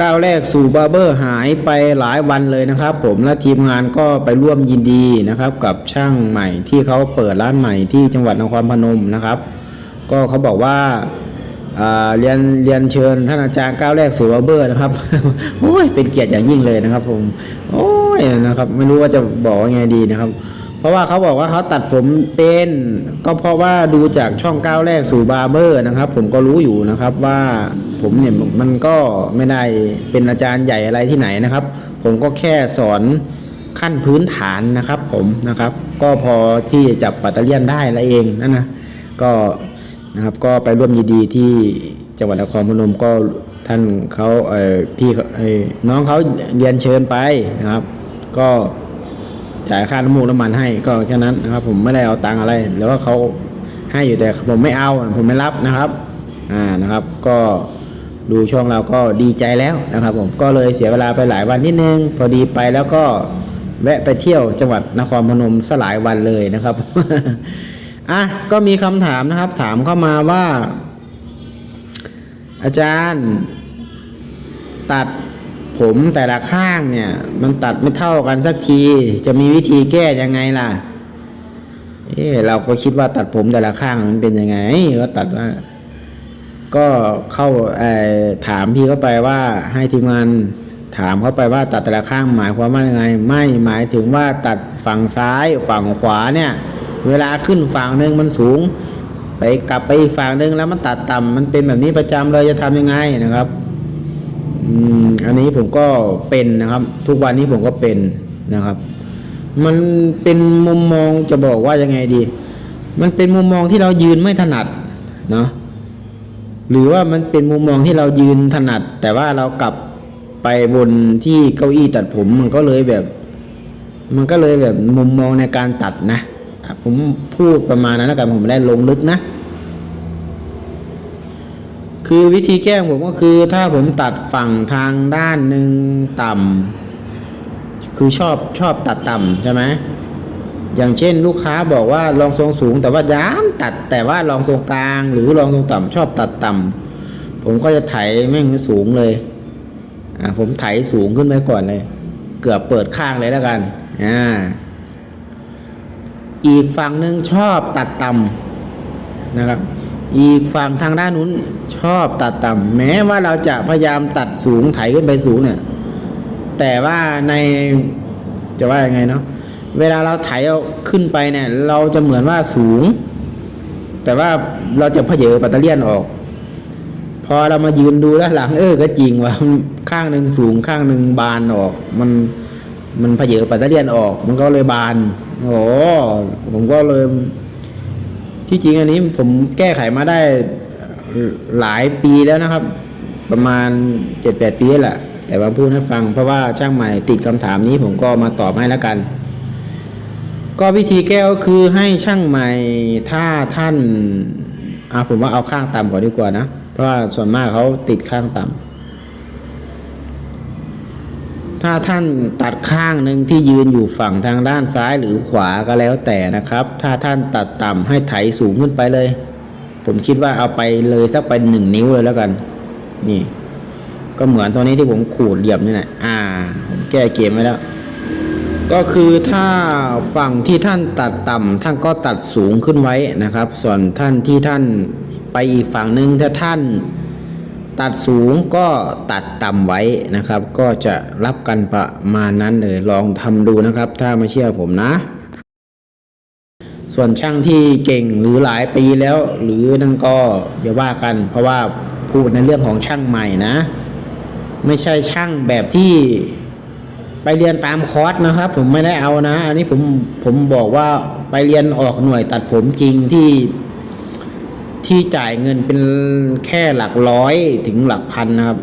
ก้าวแรกสู่บาร์เบอร์หายไปหลายวันเลยนะครับ ผมและทีมงานก็ไปร่วมยินดีนะครับ กับช่างใหม่ที่เขาเปิดร้านใหม่ที่จังหวัดนครพนมนะครับ ก็เขาบอกว่าเรียนเรียนเชิญท่านอาจารย์ก้าวแรกสู่บาร์เบอร์นะครับโอ้ยเป็นเกียรติอย่างยิ่งเลยนะครับ ผม โอ้ยนะครับ ไม่รู้ว่าจะบอกว่าไงดีนะครับ เพราะว่าเขาบอกว่าเขาตัดผมเป็น ก็เพราะว่าดูจากช่องก้าวแรกสู่บาร์เบอร์นะครับ ผมก็รู้อยู่นะครับว่าผมเนี่ยมันก็ไม่ได้เป็นอาจารย์ใหญ่อะไรที่ไหนนะครับ ผมก็แค่สอนขั้นพื้นฐานนะครับผมนะครับ ก็พอที่จะจับปัตเตอร์เลียนได้ละเองนั่นนะก็นะครับก็ไปร่วมยินดีที่จังหวัดนครพนมก็ท่านเขาเออพี่เขาเอ่อน้องเขาเรียนเชิญไปนะครับ ก็ จ่ายค่าน้ำมูกน้ำมันให้ก็แค่นั้นนะครับ ผมไม่ได้เอาตังอะไรแล้วก็เขาให้อยู่แต่ผมไม่เอาผมไม่รับนะครับอ่านะครับ ก็ดูช่องเราก็ดีใจแล้วนะครับ ผมก็เลยเสียเวลาไปหลายวันนิดนึง พอดีไปแล้วก็แวะไปเที่ยวจังหวัดนครพนมสลายวันเลยนะครับอะก็มีคำถามนะครับ ถามเข้ามาว่า อาจารย์ตัด ผมแต่ละข้างเนี่ย มันตัดไม่เท่ากันสักที จะมีวิธีแก้ยังไงล่ะ เออเราก็คิดว่าตัดผมแต่ละข้างมันเป็นยังไงก็ตัดว่า ก็เข้าเอ่อถามพี่เขาไปว่าให้ทีมงานถามเขาไปว่าตัดแต่ละข้างหมายความว่ายังไง ไม่หมายถึงว่าตัดฝั่งซ้ายฝั่งขวาเนี่ย เวลาขึ้นฝั่งหนึ่งมันสูง ไปกลับไปอีกฝั่งหนึ่งแล้วมันตัดต่ำมันเป็นแบบนี้ประจำเลยจะทำยังไงนะครับ อืมอันนี้ผมก็เป็นนะครับ ทุกวันนี้ผมก็เป็นนะครับ มันเป็นมุมมองจะบอกว่ายังไงดี มันเป็นมุมมองที่เรายืนไม่ถนัดเนาะหรือว่ามันเป็นมุมมองที่เรายืนถนัด แต่ว่าเรากลับไปวนที่เก้าอี้ตัดผมมันก็เลยแบบ มันก็เลยแบบมุมมองในการตัดนะผมพูดประมาณนั้นแล้วกันผมได้ลงลึกนะ คือวิธีแก้ผมก็คือถ้าผมตัดฝั่งทางด้านหนึ่งต่ำคือชอบชอบตัดต่ำใช่ไหมอย่างเช่นลูกค้าบอกว่าลองทรงสูงแต่ว่าย้ามตัดแต่ว่าลองทรงกลาง หรือลองทรงต่ำชอบตัดต่ำผมก็จะไถแม่งสูงเลยอ่าผมไถสูงขึ้นไปก่อนเลย เกือบเปิดข้างเลยแล้วกันอ่าอีกฝั่งหนึ่งชอบตัดต่ำนะครับ อีกฝั่งทางด้านนู้นชอบตัดต่ำแม้ว่าเราจะพยายามตัดสูงไถขึ้นไปสูงเนี่ยแต่ว่าในจะว่ายังไงเนาะเวลาเราไถเอาขึ้นไปเนี่ยเราจะเหมือนว่าสูง แต่ว่าเราจะเพเยอปัตเตอร์เลียนออก พอเรามายืนดูแล้วหลังเออก็จริงว่าข้างหนึ่งสูงข้างหนึ่งบานออก มันมันเพเยอปัตเตอร์เลียนออก มันก็เลยบานโอ้ผมก็เลย ที่จริงอันนี้ผมแก้ไขมาได้หลายปีแล้วนะครับ ประมาณ 7-8 ปีแล้วแหละ แต่ว่าพูดให้ฟังเพราะว่าช่างใหม่ติดคำถามนี้ผมก็มาตอบให้แล้วกัน ก็วิธีแก้ก็คือให้ช่างใหม่ถ้าท่านอะผมว่าเอาข้างต่ำก่อนดีกว่านะ เพราะว่าส่วนมากเขาติดข้างต่ำ ถ้าท่านตัดข้างหนึ่งที่ยืนอยู่ฝั่งทางด้านซ้ายหรือขวาก็แล้วแต่นะครับ ถ้าท่านตัดต่ำให้ไถสูงขึ้นไปเลย ผมคิดว่าเอาไปเลยสักไปหนึ่งนิ้วเลยแล้วกัน นี่ ก็เหมือนตัวนี้ที่ผมขูดเหลี่ยมนี่แหละอ่าผมแก้เกมไว้แล้ว ก็คือถ้าฝั่งที่ท่านตัดต่ำท่านก็ตัดสูงขึ้นไว้นะครับ ส่วนท่านที่ท่านไปอีกฝั่งหนึ่งถ้าท่าน ตัดสูงก็ตัดต่ำไว้นะครับ ก็จะรับกันประมาณนั้นเลยลองทำดูนะครับ ถ้าไม่เชื่อผมนะ ส่วนช่างที่เก่งหรือหลายปีแล้ว หรือนั่นก็อย่าว่ากัน เพราะว่าพูดในเรื่องของช่างใหม่นะ ไม่ใช่ช่างแบบที่ไปเรียนตามคอร์สนะครับ ผมไม่ได้เอานะ อันนี้ผมผมบอกว่าไปเรียนออกหน่วยตัดผมจริงที่ ที่จ่ายเงินเป็นแค่หลักร้อยถึงหลักพันนะครับ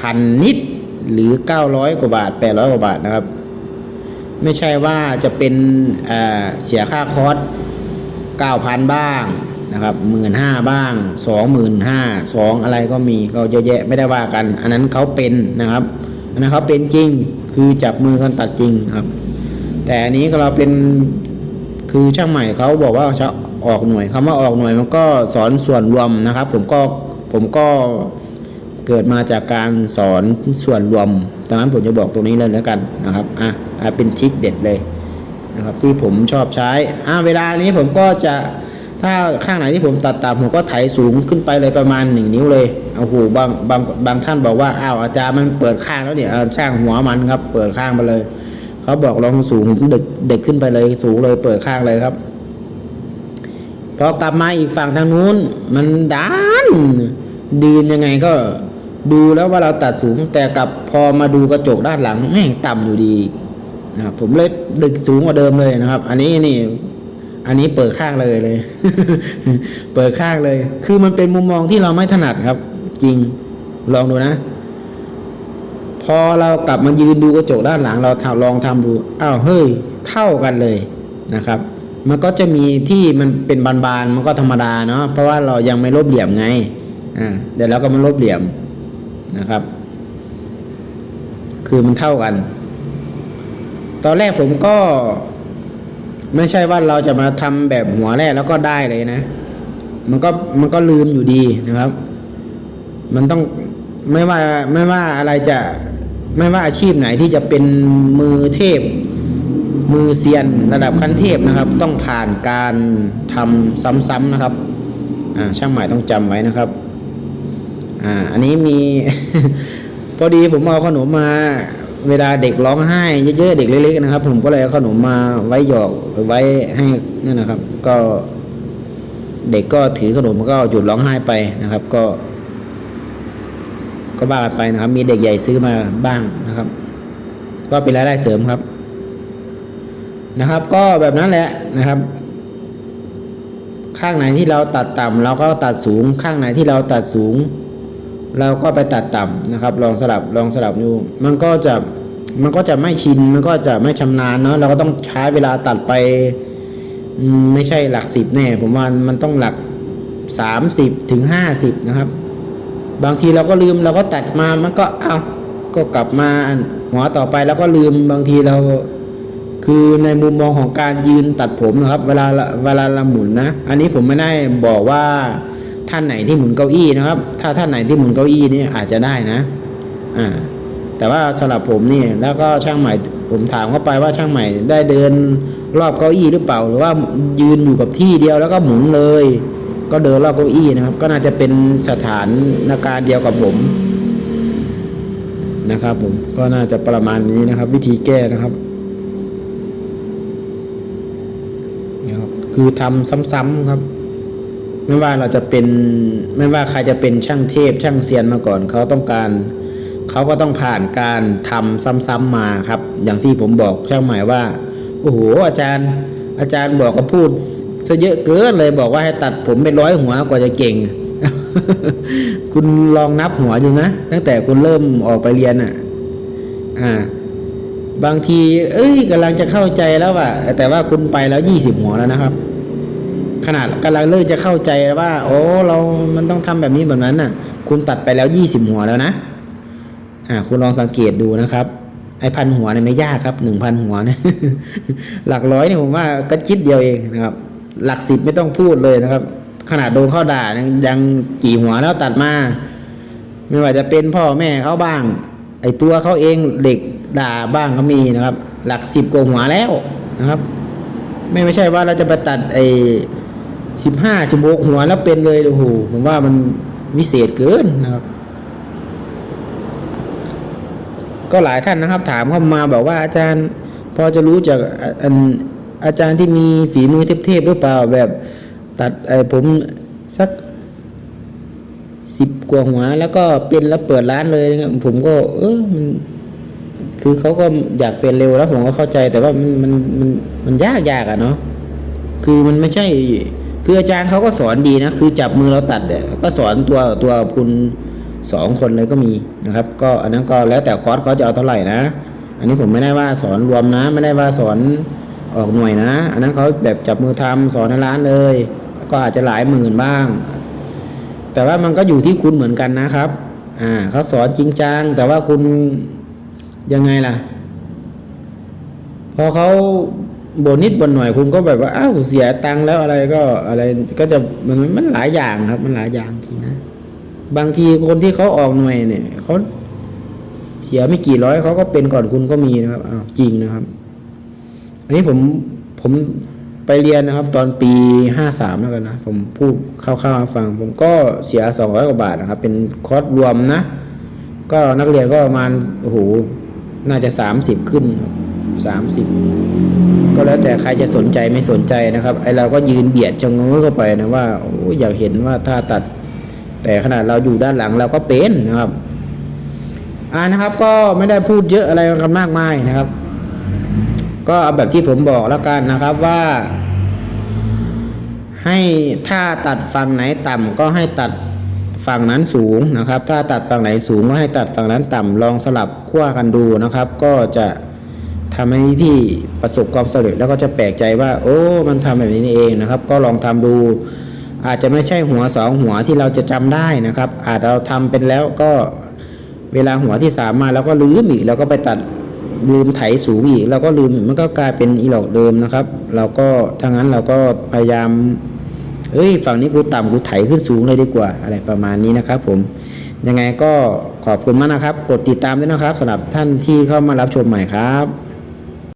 พันนิดหรือ 900 กว่าบาท 800 กว่าบาทนะครับ ไม่ใช่ว่าจะเป็นเเสียค่าคอร์ส9,000 บ้างนะครับ15,000บ้าง25,000 2อะไรก็มีก็เยอะแยะไม่ได้ว่ากัน อันนั้นเขาเป็นนะครับอันนั้นเขาเป็นจริงคือจับมือกันตัดจริงครับ แต่อันนี้เราเป็นคือช่างใหม่เขาบอกว่าจะ ออกหน่วยคำว่าออกหน่วยมันก็สอนส่วนรวมนะครับ ผมก็ผมก็เกิดมาจากการสอนส่วนรวมดังนั้นผมจะบอกตรงนี้เลยแล้วกันนะครับอะอะเป็นทริคเด็ดเลยนะครับที่ผมชอบใช้อะเวลานี้ผมก็จะถ้าข้างไหนที่ผมตัดต่ำผมก็ไถสูงขึ้นไปเลยประมาณหนึ่งนิ้วเลยเอาหูบางบางบางท่านบอกว่าอ้าวอาจารย์มันเปิดข้างแล้วเนี่ยช่างหัวมันครับ เปิดข้างไปเลย เขาบอกลองสูงผมเด็กเด็กขึ้นไปเลยสูงเลยเปิดข้างเลยครับ พอกลับมาอีกฝั่งทางนู้น มันด้านดืนยังไงก็ดูแล้วว่าเราตัดสูง แต่กลับพอมาดูกระจกด้านหลังแม่งต่ำอยู่ดีนะครับผมเลยดึกสูงกว่าเดิมเลยนะครับ อันนี้นี่ อันนี้เปิดข้างเลยเลย เปิดข้างเลย คือมันเป็นมุมมองที่เราไม่ถนัดครับ จริงลองดูนะ พอเรากลับมายืนดูกระจกด้านหลัง เราลองทำดูอ้าวเฮ้ย เท่ากันเลยนะครับ มันก็จะมีที่มันเป็นบานๆมันก็ธรรมดาเนาะเพราะว่าเรายังไม่ลบเหลี่ยมไงอ่าเดี๋ยวเราก็มาลบเหลี่ยมนะครับ คือมันเท่ากัน ตอนแรกผมก็ ไม่ใช่ว่าเราจะมาทำแบบหัวแรกแล้วก็ได้เลยนะ มันก็มันก็ลืมอยู่ดีนะครับ มันต้องไม่ว่าไม่ว่าอะไรจะไม่ว่าอาชีพไหนที่จะเป็นมือเทพ มือเซียนระดับขั้นเทพนะครับ ต้องผ่านการทำซ้ำๆนะครับช่างหมายต้องจำไว้นะครับอ่าอันนี้มี พอดีผมเอาขนมมา เวลาเด็กร้องไห้เยอะๆเด็กเล็กๆนะครับ ผมก็เลยเอาขนมมาไว้หยอกไว้ให้นั่นนะครับ ก็เด็กก็ถือขนมก็หยุดร้องไห้ไปนะครับ ก็ ก็บ้าไปนะครับ มีเด็กใหญ่ซื้อมาบ้างนะครับ ก็เป็นรายได้เสริมครับ นะครับ ก็แบบนั้นแหละนะครับ ข้างไหนที่เราตัดต่ำเราก็ตัดสูง ข้างไหนที่เราตัดสูง เราก็ไปตัดต่ำนะครับ ลองสลับลองสลับดูมันก็จะมันก็จะไม่ชินมันก็จะไม่ชำนาญเนาะเราก็ต้องใช้เวลาตัดไป ไม่ใช่หลักสิบแน่ผมว่ามันต้องหลักสามสิบถึงห้าสิบนะครับ บางทีเราก็ลืมเราก็ตัดมามันก็เอาก็กลับมาหัวต่อไปแล้วก็ลืมบางทีเรา คือในมุมมองของการยืนตัดผมนะครับ เวลาเวลาเราหมุนนะ อันนี้ผมไม่ได้บอกว่าท่านไหนที่หมุนเก้าอี้นะครับ ถ้าท่านไหนที่หมุนเก้าอี้นี่อาจจะได้นะ อ่า แต่ว่าสำหรับผมนี่แล้วก็ช่างใหม่ผมถามเข้าไปว่าช่างใหม่ได้เดินรอบเก้าอี้หรือเปล่า หรือว่ายืนอยู่กับที่เดียวแล้วก็หมุนเลย ก็เดินรอบเก้าอี้นะครับ ก็น่าจะเป็นสถานการณ์เดียวกับผมนะครับผมก็น่าจะประมาณนี้นะครับ วิธีแก้นะครับ นะ คือทำซ้ำๆครับ ไม่ว่าเราจะเป็นไม่ว่าใครจะเป็นช่างเทพช่างเซียนมาก่อนเขาต้องการเขาก็ต้องผ่านการทำซ้ำๆมาครับ อย่างที่ผมบอกช่างหมายว่าโอ้โหอาจารย์ อาจารย์บอกก็พูดซะเยอะเกินเลยบอกว่าให้ตัดผมเป็นร้อยหัวกว่าจะเก่ง คุณลองนับหัวดูนะ ตั้งแต่คุณเริ่มออกไปเรียนอะ อ่า บางที เอ้ยกำลังจะเข้าใจแล้วว่าแต่ว่าคุณไปแล้วยี่สิบหัวแล้วนะครับ ขนาดกำลังเริ่มจะเข้าใจว่าโอ้เรามันต้องทำแบบนี้แบบนั้นน่ะ คุณตัดไปแล้วยี่สิบหัวแล้วนะอ่าคุณลองสังเกตดูนะครับ ไอ้พันหัวเนี่ยไม่ยากครับหนึ่งพันหัวเนี่ยหลักร้อยเนี่ยผมว่าก็คิดเดียวเองนะครับ หลักสิบไม่ต้องพูดเลยนะครับ ขนาดโดนเข้าด่ายังกี่หัวแล้วตัดมา ไม่ว่าจะเป็นพ่อแม่เขาบ้าง ไอตัวเขาเองเด็ก ด่าบ้างก็มีนะครับ หลักสิบกว่าหัวแล้วนะครับ ไม่ไม่ใช่ว่าเราจะไปตัดไอ้สิบห้าสิบหกหัวแล้วเป็นเลยโอ้โหผมว่ามันวิเศษเกินนะครับ ก็หลายท่านนะครับ ถามเข้ามาบอกว่าอาจารย์พอจะรู้จากอันอาจารย์ที่มีฝีมือเทพๆหรือเปล่าแบบตัดไอ้ผมสักสิบกว่าหัวแล้วก็เป็นแล้วเปิดร้านเลยนะครับผมก็ เออมัน คือเขาก็อยากเป็นเร็วแล้วผมก็เข้าใจ แต่ว่ามันมันมันมันยากยากอะเนาะคือมันไม่ใช่ คืออาจารย์เขาก็สอนดีนะ คือจับมือเราตัดเนี่ยก็สอนตัวตัวคุณสองคนเลยก็มีนะครับ ก็อันนั้นก็แล้วแต่คอร์สเขาจะเอาเท่าไหร่นะ อันนี้ผมไม่ได้ว่าสอนรวมนะ ไม่ได้ว่าสอนออกหน่วยนะ อันนั้นเขาแบบจับมือทำสอนในร้านเลย ก็อาจจะหลายหมื่นบ้าง แต่ว่ามันก็อยู่ที่คุณเหมือนกันนะครับ อ่าเขาสอนจริงจังแต่ว่าคุณ ยังไงล่ะ พอเขาบ่นนิดบ่นหน่อยคุณก็แบบว่าอ้าวเสียตังค์แล้วอะไรก็อะไรก็จะมันมันหลายอย่างครับ มันหลายอย่างจริงนะบางทีคนที่เขาออกหน่วยเนี่ยเขาเสียไม่กี่ร้อยเขาก็เป็นก่อนคุณก็มีนะครับอ้าวจริงนะครับ อันนี้ผมผมไปเรียนนะครับ ตอนปีห้าสามแล้วกันนะผมพูดคร่าวๆฟัง ผมก็เสียสองร้อยกว่าบาทนะครับ เป็นคอร์สรวมนะ ก็นักเรียนก็ประมาณโอ้โห น่าจะสามสิบขึ้นสามสิบก็แล้วแต่ใครจะสนใจไม่สนใจนะครับ ไอเราก็ยืนเบียดชะเง้อเข้าไปนะว่าโอ้อยากเห็นว่าถ้าตัด แต่ขนาดเราอยู่ด้านหลังเราก็เป็นนะครับอ่านะครับก็ไม่ได้พูดเยอะอะไรกันมากมายนะครับ ก็เอาแบบที่ผมบอกแล้วกันนะครับว่า ให้ถ้าตัดฝั่งไหนต่ำก็ให้ตัด ฝั่งนั้นสูงนะครับ ถ้าตัดฝั่งไหนสูงก็ให้ตัดฝั่งนั้นต่ำลองสลับขั้วกันดูนะครับ ก็จะทำให้พี่ประสบความสำเร็จแล้วก็จะแปลกใจว่า โอ้ มันทำแบบนี้เองนะครับ ก็ลองทำดู อาจจะไม่ใช่หัวสองหัวที่เราจะจำได้นะครับ อาจเราทำเป็นแล้วก็เวลาหัวที่สามมาเราก็ลืมอีกเราก็ไปตัดลืมไถสูงอีกเราก็ลืมมันก็กลายเป็นอีหลอกเดิมนะครับ เราก็ถ้างั้นเราก็พยายาม เอ้ยฝั่งนี้กูต่ำกูไถขึ้นสูงเลยดีกว่าอะไรประมาณนี้นะครับผมยังไงก็ขอบคุณมากนะครับ กดติดตามด้วยนะครับสำหรับท่านที่เข้ามารับชมใหม่ครับ